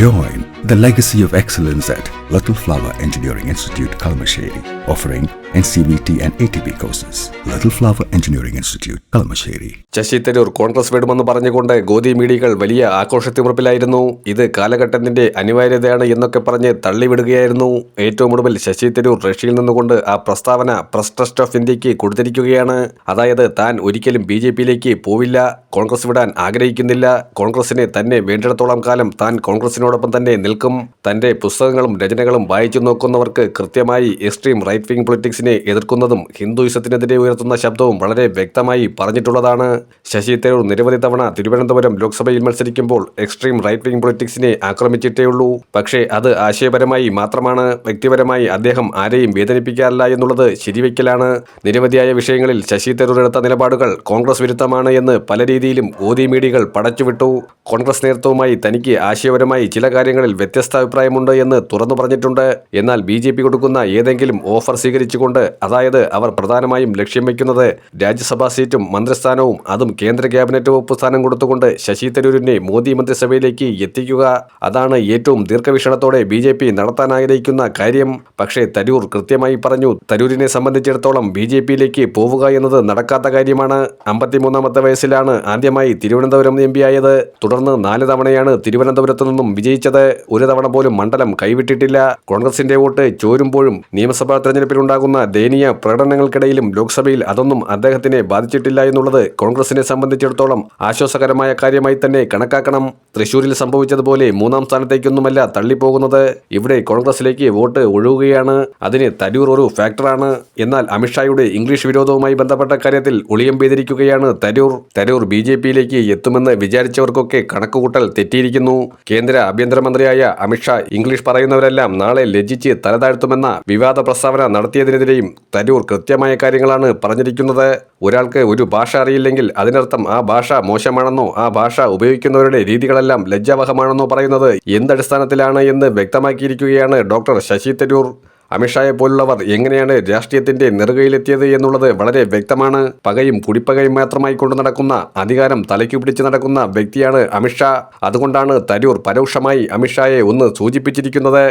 Join the legacy of excellence at Little Flower Engineering Institute, Kalamasheri, offering NCVT and ATP courses. Little Flower Engineering Institute, Kalamasheri. Sasi Tharoor Congress വിടുമെന്ന് പറഞ്ഞുകൊണ്ട് ഗോദി മീഡിയകൾ വലിയ ആഘോഷത്തിമുറപ്പിലായിരുന്നു. ഇത് കാലഘട്ടത്തിന്റെ അനിവാര്യതയാണ് എന്നൊക്കെ പറഞ്ഞ് തള്ളിവിടുകയായിരുന്നു. ഏറ്റവും ഒടുവിൽ ശശി തരൂർ റഷ്യയിൽ നിന്നുകൊണ്ട് ആ പ്രസ്താവന പ്രസ് ട്രസ്റ്റ് ഓഫ് ഇന്ത്യയ്ക്ക് കൊടുത്തിരിക്കുകയാണ്. അതായത് താൻ ഒരിക്കലും ബി ജെ പിയിലേക്ക് പോവില്ല കോൺഗ്രസ് വിടാൻ ആഗ്രഹിക്കുന്നില്ല. കോൺഗ്രസിനെ തന്നെ വേണ്ടിടത്തോളം കാലം താൻ കോൺഗ്രസിനോടൊപ്പം തന്നെ നിൽക്കും. തന്റെ പുസ്തകങ്ങളും രചനകളും വായിച്ചു നോക്കുന്നവർക്ക് കൃത്യമായി എക്സ്ട്രീം റൈറ്റ് വിംഗ് പൊളിറ്റിക്സിനെ എതിർക്കുന്നതും ഹിന്ദുയിസത്തിനെതിരെ ഉയർത്തുന്ന ശബ്ദവും വളരെ വ്യക്തമായി പറഞ്ഞിട്ടുള്ളതാണ്. ശശി തരൂർ നിരവധി തവണ തിരുവനന്തപുരം ലോക്സഭയിൽ മത്സരിക്കുമ്പോൾ എക്സ്ട്രീം റൈറ്റ് വിംഗ് പൊളിറ്റിക്സിനെ ആക്രമിച്ചിട്ടേയുള്ളൂ പക്ഷേ അത് ആശയപരമായി മാത്രമാണ്. വ്യക്തിപരമായി അദ്ദേഹം ആരെയും വേദനിപ്പിക്കാറില്ല എന്നുള്ളത് ശരിവയ്ക്കലാണ് നിരവധിയായ വിഷയങ്ങളിൽ ശശി തരൂർ എടുത്ത നിലപാടുകൾ കോൺഗ്രസ് വിരുദ്ധമാണ് എന്ന് പല രീതിയിലും ഗോദി മീഡിയകൾ പടച്ചുവിട്ടു. കോൺഗ്രസ് നേതൃത്വവുമായി തനിക്ക് ആശയപരമായി ചില കാര്യങ്ങളിൽ വ്യത്യസ്ത അഭിപ്രായമുണ്ട് എന്ന് തുറന്നു പറഞ്ഞിട്ടുണ്ട്. എന്നാൽ ബി കൊടുക്കുന്ന ഏതെങ്കിലും ഓഫർ സ്വീകരിച്ചുകൊണ്ട് അതായത് അവർ പ്രധാനമായും ലക്ഷ്യം വയ്ക്കുന്നത് രാജ്യസഭാ സീറ്റും മന്ത്രിസ്ഥാനവും അതും കേന്ദ്ര ക്യാബിനറ്റ് വകുപ്പ് സ്ഥാനം കൊടുത്തുകൊണ്ട് ശശി തരൂരിനെ മോദി മന്ത്രിസഭയിലേക്ക് എത്തിക്കുക. അതാണ് ഏറ്റവും ദീർഘവീക്ഷണത്തോടെ ബി ജെ പി നടത്താൻ ആഗ്രഹിക്കുന്ന കാര്യം. പക്ഷേ തരൂർ കൃത്യമായി പറഞ്ഞു തരൂരിനെ സംബന്ധിച്ചിടത്തോളം ബി ജെ പിയിലേക്ക് പോവുക എന്നത് നടക്കാത്ത കാര്യമാണ്. അമ്പത്തിമൂന്നാമത്തെ വയസ്സിലാണ് ആദ്യമായി തിരുവനന്തപുരം എം പി ആയത്. തുടർന്ന് നാല് തവണയാണ് തിരുവനന്തപുരത്തു നിന്നും വിജയിച്ചത്. ഒരു തവണ പോലും മണ്ഡലം കൈവിട്ടിട്ടില്ല. കോൺഗ്രസിന്റെ വോട്ട് ചോരുമ്പോഴും നിയമസഭാ തെരഞ്ഞെടുപ്പിലുണ്ടാകുന്ന ദയനീയ പ്രകടനങ്ങൾക്കിടയിലും ലോക്സഭയിൽ അതൊന്നും അദ്ദേഹത്തിനെ ബാധിച്ചിട്ടില്ല എന്നുള്ളത് കോൺഗ്രസിനെ സംബന്ധിച്ചിടത്തോളം ആശ്വാസകരമായ കാര്യമായി തന്നെ കണക്കാക്കണം. തൃശൂരിൽ സംഭവിച്ചതുപോലെ മൂന്നാം സ്ഥാനത്തേക്കൊന്നുമല്ല തള്ളിപ്പോകുന്നത്. ഇവിടെ കോൺഗ്രസിലേക്ക് വോട്ട് ഒഴുകുകയാണ്. അതിന് തരൂർ ഒരു ഫാക്ടറാണ്. എന്നാൽ അമിത്ഷായുടെ ഇംഗ്ലീഷ് വിരോധവുമായി ബന്ധപ്പെട്ട കാര്യത്തിൽ ഒളിയം പെയ്തിരിക്കുകയാണ് തരൂർ. തരൂർ ബി ജെ പിയിലേക്ക് എത്തുമെന്ന് വിചാരിച്ചവർക്കൊക്കെ കണക്കുകൂട്ടൽ തെറ്റിയിരിക്കുന്നു. കേന്ദ്ര ആഭ്യന്തരമന്ത്രിയായ അമിത്ഷാ ഇംഗ്ലീഷ് പറയുന്നവരെല്ലാം നാളെ ലജ്ജിച്ച് തലതാഴ്ത്തുമെന്ന വിവാദ പ്രസ്താവന നടത്തിയതിനെതിരെയും തരൂർ കൃത്യമായ കാര്യങ്ങളാണ് പറഞ്ഞിരിക്കുന്നത്. ഒരാൾക്ക് ഒരു ഭാഷ അറിയില്ലെങ്കിൽ അതിനർത്ഥം ആ ഭാഷ മോശമാണെന്നോ ആ ഭാഷ ഉപയോഗിക്കുന്നവരുടെ രീതികളെല്ലാം ലജ്ജാവഹമാണെന്നോ പറയുന്നത് എന്തടിസ്ഥാനത്തിലാണ് എന്ന് വ്യക്തമാക്കിയിരിക്കുകയാണ് ഡോക്ടർ ശശി തരൂർ. അമിത്ഷായെ പോലുള്ളവർ എങ്ങനെയാണ് രാഷ്ട്രീയത്തിന്റെ നെറുകയിലെത്തിയത് എന്നുള്ളത് വളരെ വ്യക്തമാണ്. പകയും കുടിപ്പകയും മാത്രമായി കൊണ്ടു നടക്കുന്ന അധികാരം തലയ്ക്കു പിടിച്ച് നടക്കുന്ന വ്യക്തിയാണ് അമിത്ഷാ. അതുകൊണ്ടാണ് തരൂർ പരോക്ഷമായി അമിത്ഷായെ ഒന്ന് സൂചിപ്പിച്ചിരിക്കുന്നത്.